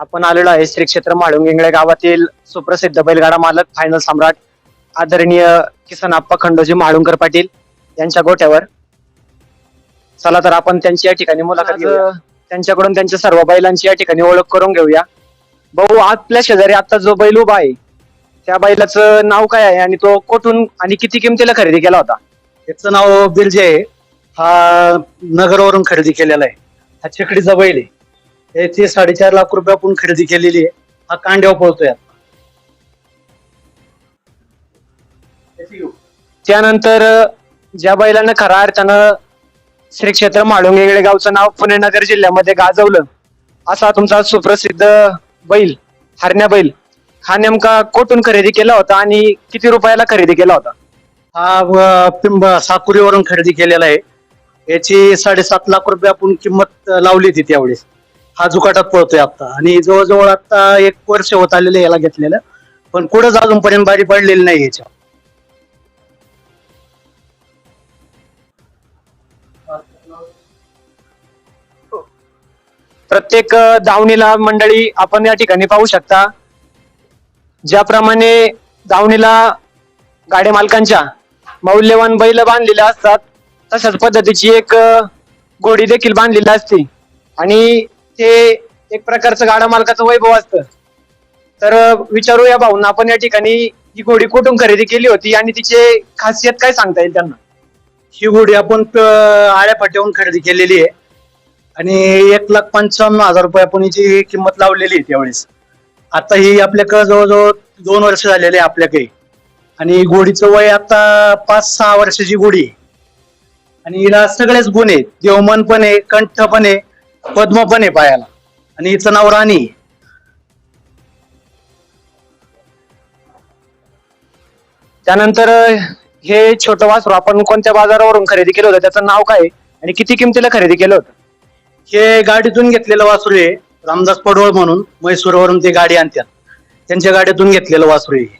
आपण आलेलो आहे श्री क्षेत्र माळुंगिंगळे गावातील सुप्रसिद्ध बैलगाडा मालक फायनल सम्राट आदरणीय किसन आप्पा खंडोजी माळुंकर पाटील यांच्या गोठ्यावर. चला तर आपण त्यांची या ठिकाणी मुलाखत घेऊया. त्यांच्याकडून त्यांच्या सर्व बैलांची या ठिकाणी ओळख करून घेऊया. भाऊ आपल्या शेजारी आता जो बैल उभा आहे त्या बैलाचं नाव काय आहे आणि तो कुठून आणि किती किमतीला खरेदी केला होता? याचं नाव बिरजे आहे. हा नगरवरून खरेदी केलेला आहे. हा चकडीचा बैल आहे. याची साडेचार लाख रुपये आपण खरेदी केलेली आहे. हा कांड्यावर पळतोय. त्यानंतर ज्या बैलानं खऱ्या अर्थानं श्री क्षेत्र माळुंगेगळे गावचं नाव पुणे नगर जिल्ह्यामध्ये गाजवलं असा तुमचा सुप्रसिद्ध बैल हरण्या बैल हा नेमका कुठून खरेदी केला होता आणि किती रुपयाला खरेदी केला होता? हा पिंब साकुरीवरून खरेदी केलेला आहे. याची साडेसात लाख रुपये आपण किंमत लावली होती त्यावेळेस. हा जुकाटात पळतोय आता. आणि जवळजवळ आता एक वर्ष होत आलेलं याला घेतलेलं. पण कुठंच अजूनपर्यंत बारी पडलेली नाही याच्या. प्रत्येक धावणीला दावणीला मंडळी आपण या ठिकाणी पाहू शकता. ज्याप्रमाणे धावणीला गाडी मालकांच्या मौल्यवान बैल बांधलेल्या असतात तशाच पद्धतीची एक घोडी देखील बांधलेली असते. आणि ते एक प्रकारचं गाडा मालकाचं वैभव असतं. तर विचारू विचारूया भाऊंना आपण या ठिकाणी ही घोडी कुठून खरेदी केली होती आणि तिचे खासियत काय सांगता येईल त्यांना? ही घोडी आपण प- आळ्या फाट्यावरून खरेदी केलेली आहे. आणि एक लाख पंचावन्न हजार रुपये आपण हिची किंमत लावलेली आहे त्यावेळेस. आता ही आपल्याकडे जवळजवळ दोन वर्ष झालेली आहे आपल्याकडे. आणि घोडीचं वय आता पाच सहा वर्षाची घोडी आहे. आणि हिला सगळेच गुण आहेत. देवमन पण आहे कंठ पण आहे. पद्म पण आहे पायाला. आणि हिचं नाव राणी. आहे. त्यानंतर अ, हे छोटं वासरू आपण कोणत्या बाजारावरून खरेदी केलं होतं? त्याचं नाव काय? आहे? आणि किती किमतीला खरेदी केलं होतं? हे गाडीतून घेतलेलं वासरू आहे रामदास पडवळ म्हणून म्हैसूरवरून ते गाडी आणतात. त्यांच्या गाडीतून घेतलेलं वासरू आहे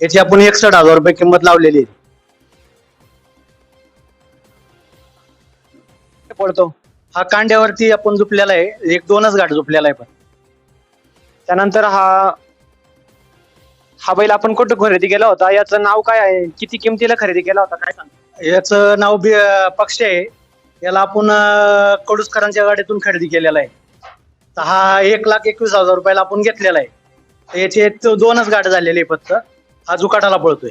याची आपण एकसठ हजार रुपये किंमत लावलेली आहे. पडतो. हा कांड्यावरती आपण झुपलेला आहे. एक दोनच गाडी झुपलेला आहे पण. त्यानंतर हा हा बैल आपण कुठं खरेदी केला होता? याचं नाव काय आहे? किती किमतीला खरेदी केला होता? काय सांग याचं नाव बी पक्ष आहे. याला आपण अं, कडुसकरांच्या गाडीतून खरेदी केलेला आहे. तर हा एक लाख एकवीस हजार रुपयाला आपण घेतलेला आहे. तर याचे तो दोनच गाड्या झालेले आहे फक्त. हा जुकाटाला पळतोय.